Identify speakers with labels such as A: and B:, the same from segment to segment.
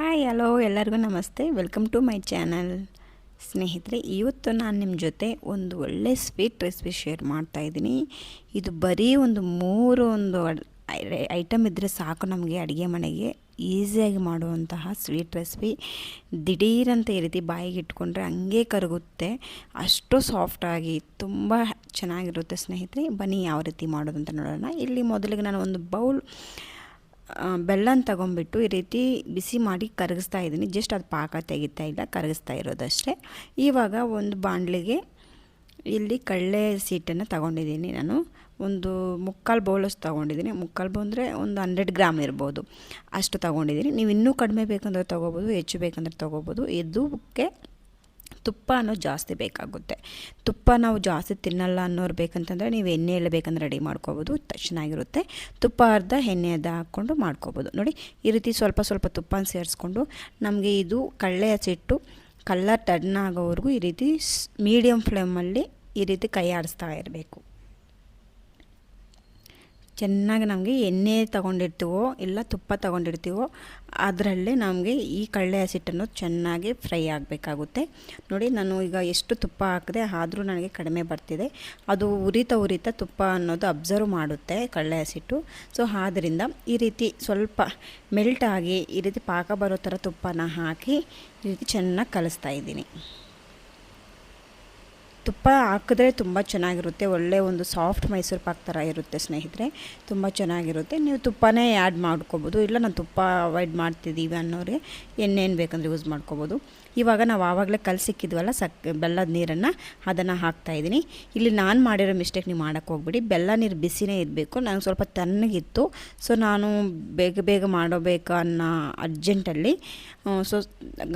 A: Hi, hello, ಎಲ್ಲರಿಗೂ ನಮಸ್ತೆ. Welcome to my channel. ಸ್ನೇಹಿತರೆ, ಇವತ್ತು ನಾನು ನಿಮ್ಮ ಜೊತೆ ಒಂದು ಒಳ್ಳೆ ಸ್ವೀಟ್ ರೆಸಿಪಿ ಶೇರ್ ಮಾಡ್ತಾ ಇದ್ದೀನಿ. ಇದು ಬರೀ ಒಂದು ಮೂರು ಒಂದು ಐಟಮ್ ಇದ್ದರೆ ಸಾಕು ನಮಗೆ ಅಡುಗೆ ಮನೆಗೆ. ಈಸಿಯಾಗಿ ಮಾಡುವಂತಹ ಸ್ವೀಟ್ ರೆಸಿಪಿ. ದಿಢೀರಂತ ಈ ರೀತಿ ಬಾಯಿಗೆ ಇಟ್ಕೊಂಡ್ರೆ ಹಂಗೆ ಕರಗುತ್ತೆ. ಅಷ್ಟು ಸಾಫ್ಟಾಗಿ ತುಂಬ ಚೆನ್ನಾಗಿರುತ್ತೆ ಸ್ನೇಹಿತರೆ. ಬನ್ನಿ ಯಾವ ರೀತಿ ಮಾಡೋದು ಅಂತ ನೋಡೋಣ. ಇಲ್ಲಿ ಮೊದಲಿಗೆ ನಾನು ಒಂದು ಬೌಲ್ ಬೆಲ್ಲನ ತಗೊಂಬಿಟ್ಟು ಈ ರೀತಿ ಬಿಸಿ ಮಾಡಿ ಕರಗಿಸ್ತಾ ಇದ್ದೀನಿ. ಜಸ್ಟ್ ಅದು ಪಾಕ ತೆಗಿತಾ ಇಲ್ಲ, ಕರಗಿಸ್ತಾ ಇರೋದಷ್ಟೇ. ಇವಾಗ ಒಂದು ಬಾಣಲಿಗೆ ಇಲ್ಲಿ ಕಳ್ಳೆ ಸೀಟನ್ನು ತಗೊಂಡಿದ್ದೀನಿ ನಾನು. ಒಂದು ಮುಕ್ಕಾಲು ಬೌಲಷ್ಟು ತೊಗೊಂಡಿದ್ದೀನಿ. ಮುಕ್ಕಾಲು ಬೌ ಅಂದರೆ ಒಂದು ಹಂಡ್ರೆಡ್ ಗ್ರಾಮ್ ಇರ್ಬೋದು. ಅಷ್ಟು ತೊಗೊಂಡಿದ್ದೀನಿ. ನೀವು ಇನ್ನೂ ಕಡಿಮೆ ಬೇಕಂದ್ರೆ ತೊಗೋಬೋದು, ಹೆಚ್ಚು ಬೇಕಂದ್ರೆ ತೊಗೋಬೋದು. ಇದಕ್ಕೆ ತುಪ್ಪ ಅನ್ನೋದು ಜಾಸ್ತಿ ಬೇಕಾಗುತ್ತೆ. ತುಪ್ಪ ನಾವು ಜಾಸ್ತಿ ತಿನ್ನಲ್ಲ ಅನ್ನೋರು ಬೇಕಂತಂದರೆ ನೀವು ಎಣ್ಣೆ ಎಲ್ಲ ಬೇಕಂದ್ರೆ ರೆಡಿ ಮಾಡ್ಕೋಬೋದು, ಚೆನ್ನಾಗಿರುತ್ತೆ. ತುಪ್ಪ ಅರ್ಧ ಎಣ್ಣೆ ಅರ್ಧ ಹಾಕ್ಕೊಂಡು ಮಾಡ್ಕೋಬೋದು. ನೋಡಿ, ಈ ರೀತಿ ಸ್ವಲ್ಪ ಸ್ವಲ್ಪ ತುಪ್ಪನ ಸೇರಿಸ್ಕೊಂಡು ನಮಗೆ ಇದು ಕಳ್ಳೆ ಹಸಿಟ್ಟು ಕಲ್ಲರ್ ಟರ್ನ್ ಆಗೋವರೆಗೂ ಈ ರೀತಿ ಮೀಡಿಯಮ್ ಫ್ಲೇಮಲ್ಲಿ ಈ ರೀತಿ ಕೈ ಆಡಿಸ್ತಾ ಇರಬೇಕು. ಚೆನ್ನಾಗಿ ನಮಗೆ ಎಣ್ಣೆ ತಗೊಂಡಿರ್ತೀವೋ ಇಲ್ಲ ತುಪ್ಪ ತಗೊಂಡಿರ್ತೀವೋ ಅದರಲ್ಲೇ ನಮಗೆ ಈ ಕಳ್ಳೆ ಹಸಿಟ್ಟನ್ನು ಚೆನ್ನಾಗಿ ಫ್ರೈ ಆಗಬೇಕಾಗುತ್ತೆ. ನೋಡಿ, ನಾನು ಈಗ ಎಷ್ಟು ತುಪ್ಪ ಹಾಕಿದೆ, ಆದರೂ ನನಗೆ ಕಡಿಮೆ ಬರ್ತಿದೆ. ಅದು ಉರಿತ ಉರಿತ ತುಪ್ಪ ಅನ್ನೋದು ಅಬ್ಸರ್ವ್ ಮಾಡುತ್ತೆ ಕಳ್ಳೆ ಹಸಿಟ್ಟು. ಸೊ ಆದ್ದರಿಂದ ಈ ರೀತಿ ಸ್ವಲ್ಪ ಮೆಲ್ಟ್ ಆಗಿ ಈ ರೀತಿ ಪಾಕ ಬರೋ ಥರ ತುಪ್ಪನ ಹಾಕಿ ಈ ರೀತಿ ಚೆನ್ನಾಗಿ ಕಲಿಸ್ತಾ ಇದ್ದೀನಿ. ತುಪ್ಪ ಹಾಕಿದ್ರೆ ತುಂಬ ಚೆನ್ನಾಗಿರುತ್ತೆ. ಒಳ್ಳೆ ಒಂದು ಸಾಫ್ಟ್ ಮೈಸೂರು ಪಾಕ್ ಥರ ಇರುತ್ತೆ ಸ್ನೇಹಿತರೆ. ತುಂಬ ಚೆನ್ನಾಗಿರುತ್ತೆ. ನೀವು ತುಪ್ಪನೇ ಆ್ಯಡ್ ಮಾಡ್ಕೋಬೋದು. ಇಲ್ಲ ನಾನು ತುಪ್ಪ ಅವಾಯ್ಡ್ ಮಾಡ್ತಿದ್ದೀವಿ ಅನ್ನೋರಿಗೆ ಎಣ್ಣೆನು ಬೇಕಂದ್ರೆ ಯೂಸ್ ಮಾಡ್ಕೋಬೋದು. ಇವಾಗ ನಾವು ಆವಾಗಲೇ ಕಲಸಿಕ್ಕಿದ್ವಲ್ಲ ಸಕ್, ಬೆಲ್ಲದ ನೀರನ್ನು ಅದನ್ನು ಹಾಕ್ತಾಯಿದ್ದೀನಿ ಇಲ್ಲಿ ನಾನು ಮಾಡಿರೋ ಮಿಸ್ಟೇಕ್ ನೀವು ಮಾಡೋಕ್ಕೆ ಹೋಗ್ಬಿಡಿ. ಬೆಲ್ಲ ನೀರು ಬಿಸಿನೇ ಇರಬೇಕು. ನನಗೆ ಸ್ವಲ್ಪ ತಣ್ಣಗಿತ್ತು. ಸೊ ನಾನು ಬೇಗ ಬೇಗ ಮಾಡೋಬೇಕು ಅನ್ನೋ ಅರ್ಜೆಂಟಲ್ಲಿ ಸೊ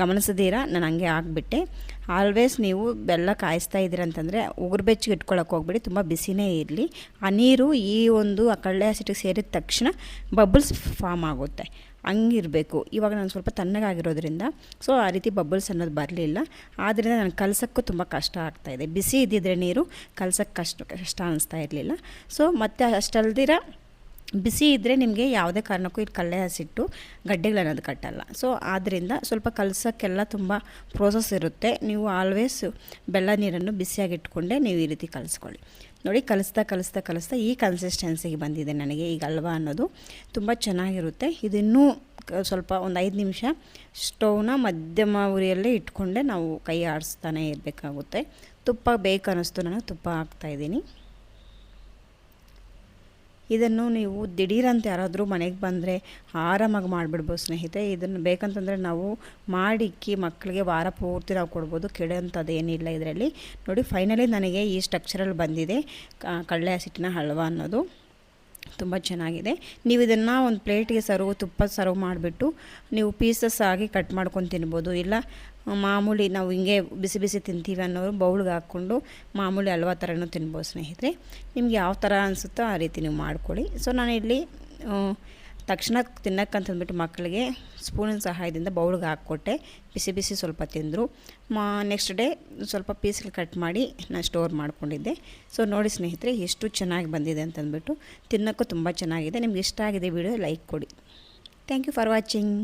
A: ಗಮನಿಸದಿರ? ನಾನು ಹಂಗೆ ಆಗಿಬಿಟ್ಟೆ. ಆಲ್ವೇಸ್ ನೀವು ಬೆಲ್ಲ ಕಾಯಿಸ್ತಾ ಇದ್ದೀರಂತಂದರೆ ಉಗುರು ಬೆಚ್ಚಿಗೆ ಇಟ್ಕೊಳ್ಳೋಕೆ ಹೋಗ್ಬಿಡಿ, ತುಂಬ ಬಿಸಿನೇ ಇರಲಿ. ಆ ನೀರು ಈ ಒಂದು ಆ ಕಳ್ಳೆ ಹಸಿಟ್ಟಿಗೆ ಸೇರಿದ ತಕ್ಷಣ ಬಬಲ್ಸ್ ಫಾರ್ಮ್ ಆಗುತ್ತೆ. ಹಂಗಿರಬೇಕು. ಇವಾಗ ನಾನು ಸ್ವಲ್ಪ ತಣ್ಣಗಾಗಿರೋದ್ರಿಂದ, ಸೊ ಆ ರೀತಿ ಬಬಲ್ಸ್ ಅನ್ನೋದು ಬರಲಿಲ್ಲ. ಆದ್ದರಿಂದ ನಾನು ಕಲ್ಸೋಕ್ಕೂ ತುಂಬ ಕಷ್ಟ ಆಗ್ತಾಯಿದೆ ಬಿಸಿ ಇದ್ದಿದ್ರೆ ನೀರು ಕಲ್ಸೋಕ್ಕೆ ಕಷ್ಟ ಕಷ್ಟ ಅನ್ನಿಸ್ತಾ ಇರಲಿಲ್ಲ. ಸೊ ಮತ್ತು ಅಷ್ಟಲ್ದಿರ ಬಿಸಿ ಇದ್ದರೆ ನಿಮಗೆ ಯಾವುದೇ ಕಾರಣಕ್ಕೂ ಇದು ಕಲ್ಲೆ ಹಸಿಟ್ಟು ಗಡ್ಡೆಗಳನ್ನೋದು ಕಟ್ಟಲ್ಲ. ಸೊ ಆದ್ದರಿಂದ ಸ್ವಲ್ಪ ಕಲಸೋಕ್ಕೆಲ್ಲ ತುಂಬ ಪ್ರೋಸೆಸ್ ಇರುತ್ತೆ. ನೀವು ಆಲ್ವೇಸ್ ಬೆಲ್ಲ ನೀರನ್ನು ಬಿಸಿಯಾಗಿ ಇಟ್ಕೊಂಡೆ ನೀವು ಈ ರೀತಿ ಕಲಿಸ್ಕೊಳ್ಳಿ. ನೋಡಿ, ಕಲಿಸ್ತಾ ಕಲಿಸ್ತಾ ಕಲಿಸ್ತಾ ಈ ಕನ್ಸಿಸ್ಟೆನ್ಸಿಗೆ ಬಂದಿದೆ ನನಗೆ. ಈಗ ಅಲ್ವಾ ಅನ್ನೋದು ತುಂಬ ಚೆನ್ನಾಗಿರುತ್ತೆ. ಇದಿನ್ನೂ ಸ್ವಲ್ಪ ಒಂದು ಐದು ನಿಮಿಷ ಸ್ಟೌವ್ನ ಮಧ್ಯಮ ಉರಿಯಲ್ಲೇ ಇಟ್ಕೊಂಡೆ ನಾವು ಕೈ ಆಡಿಸ್ತಾನೆ ಇರಬೇಕಾಗುತ್ತೆ. ತುಪ್ಪ ಬೇಕನ್ನಿಸ್ತು ನಾನು ತುಪ್ಪ ಹಾಕ್ತಾಯಿದ್ದೀನಿ ಇದನ್ನು ನೀವು ದಿಢೀರಂತ ಯಾರಾದರೂ ಮನೆಗೆ ಬಂದರೆ ಆರಾಮಾಗಿ ಮಾಡಿಬಿಡ್ಬೋದು ಸ್ನೇಹಿತರೆ ಇದನ್ನು ಬೇಕಂತಂದರೆ ನಾವು ಮಾಡಿಕ್ಕಿ ಮಕ್ಕಳಿಗೆ ವಾರ ಪೂರ್ತಿ ನಾವು ಕೊಡ್ಬೋದು. ಕೆಡೋಂಥದ್ದು ಏನಿಲ್ಲ ಇದರಲ್ಲಿ. ನೋಡಿ ಫೈನಲಿ ನನಗೆ ಈ ಸ್ಟ್ರಕ್ಚರಲ್ಲಿ ಬಂದಿದೆ. ಕಳ್ಳೆ ಹಸಿಟ್ಟಿನ ಹಲ್ವಾ ಅನ್ನೋದು. ತುಂಬ ಚೆನ್ನಾಗಿದೆ. ನೀವು ಇದನ್ನು ಒಂದು ಪ್ಲೇಟಿಗೆ ಸರ್ವ್, ತುಪ್ಪ ಸರ್ವ್ ಮಾಡಿಬಿಟ್ಟು ನೀವು ಪೀಸಸ್ ಆಗಿ ಕಟ್ ಮಾಡ್ಕೊಂಡು ತಿನ್ಬೋದು. ಇಲ್ಲ, ಮಾಮೂಲಿ ನಾವು ಹಿಂಗೆ ಬಿಸಿ ಬಿಸಿ ತಿಂತೀವಿ ಅನ್ನೋರು ಬೌಲ್ಗೆ ಹಾಕ್ಕೊಂಡು ಮಾಮೂಲಿ ಹಲ್ವಾ ಥರನೂ ತಿನ್ಬೋದು ಸ್ನೇಹಿತರೆ. ನಿಮ್ಗೆ ಯಾವ ಥರ ಅನಿಸುತ್ತೋ ಆ ರೀತಿ ನೀವು ಮಾಡ್ಕೊಳ್ಳಿ. ಸೊ ನಾನು ಇಲ್ಲಿ ತಕ್ಷಣ ತಿನ್ನಕ್ಕಂತಂದ್ಬಿಟ್ಟು ಮಕ್ಕಳಿಗೆ ಸ್ಪೂನಿನ ಸಹಾಯದಿಂದ ಬೌಲ್ಗೆ ಹಾಕ್ಕೊಟ್ಟೆ. ಬಿಸಿ ಬಿಸಿ ಸ್ವಲ್ಪ ತಿಂದರು. ಮಾ ನೆಕ್ಸ್ಟ್ ಡೇ ಸ್ವಲ್ಪ ಪೀಸ್ಗಳು ಕಟ್ ಮಾಡಿ ನಾನು ಸ್ಟೋರ್ ಮಾಡಿಕೊಂಡಿದ್ದೆ. ಸೊ ನೋಡಿ ಸ್ನೇಹಿತರೆ, ಎಷ್ಟು ಚೆನ್ನಾಗಿ ಬಂದಿದೆ ಅಂತಂದ್ಬಿಟ್ಟು ತಿನ್ನೋಕ್ಕೂ ತುಂಬ ಚೆನ್ನಾಗಿದೆ. ನಿಮ್ಗೆ ಇಷ್ಟ ಆಗಿದೆ ವಿಡಿಯೋ ಲೈಕ್ ಕೊಡಿ. Thank you for watching